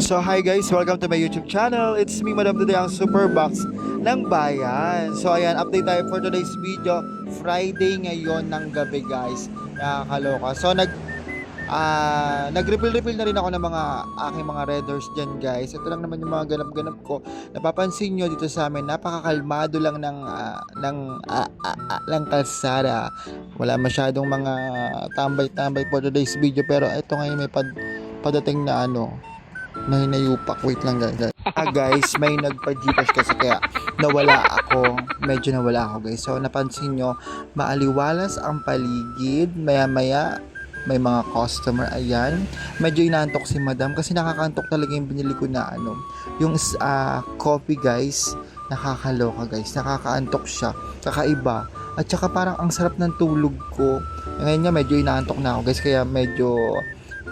So hi guys, welcome to my YouTube channel. It's me Madam Today ang Superbox ng Bayan. So ayan, update tayo for today's video. Friday ngayon ng gabi guys. Nakakaloka. So nag ah nag-refill-refill na rin ako ng mga aking mga readers dyan guys. Ito lang naman yung mga ganap-ganap ko. Napapansin nyo dito sa amin, napakakalmado lang ng ah, ng ah, ah, ah, ng kalsada. Wala masyadong mga tambay-tambay for today's video pero ito ngayon may pad, padating na ano may nayupak. Wait lang guys. Ah guys, may nagpa-gcash kasi kaya nawala ako. Medyo nawala ako guys. So napansin nyo, maaliwalas ang paligid. Maya maya, may mga customer. Ayan. Medyo inaantok si madam kasi nakakantok talaga yung binili ko na ano. Yung ah, coffee guys, nakakaloka guys. Nakakaantok siya. Kakaiba. At saka parang ang sarap ng tulog ko. Ngayon nga medyo inaantok na ako guys. Kaya medyo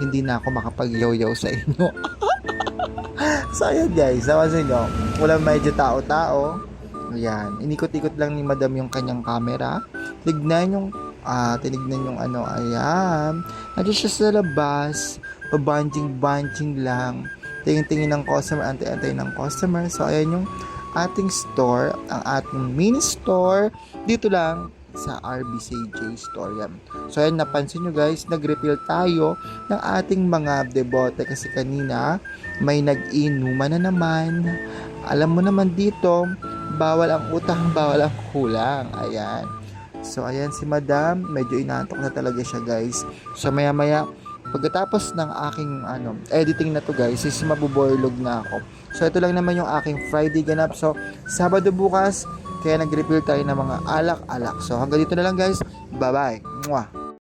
hindi na ako makapag-yaw-yaw sa inyo. so ayan guys, napansin nyo, wala medyo tao-tao. Ayan, inikot-ikot lang ni madam yung kanyang camera. Tignan yung, ah, tinignan yung ano, ayan. Nandiyan siya sa labas, pabanjing-banjing lang. Tingin-tingin ng customer, antay-antay ng customer. So ayan yung ating store, ang ating mini store. Dito lang sa RBCJ store yan. So ayan, napansin nyo guys, nag-refill tayo ng ating mga debote kasi kanina may nag-inuman na naman. Alam mo naman dito, bawal ang utang, bawal ang kulang. Ayan. So, ayan si madam. Medyo inaantok na talaga siya, guys. So, maya-maya, pagkatapos ng aking ano, editing na to, guys, is mabuboilog na ako. So, ito lang naman yung aking Friday ganap. So, Sabado bukas, kaya nag-refill tayo ng mga alak-alak. So, hanggang dito na lang, guys. Bye-bye. Mwah.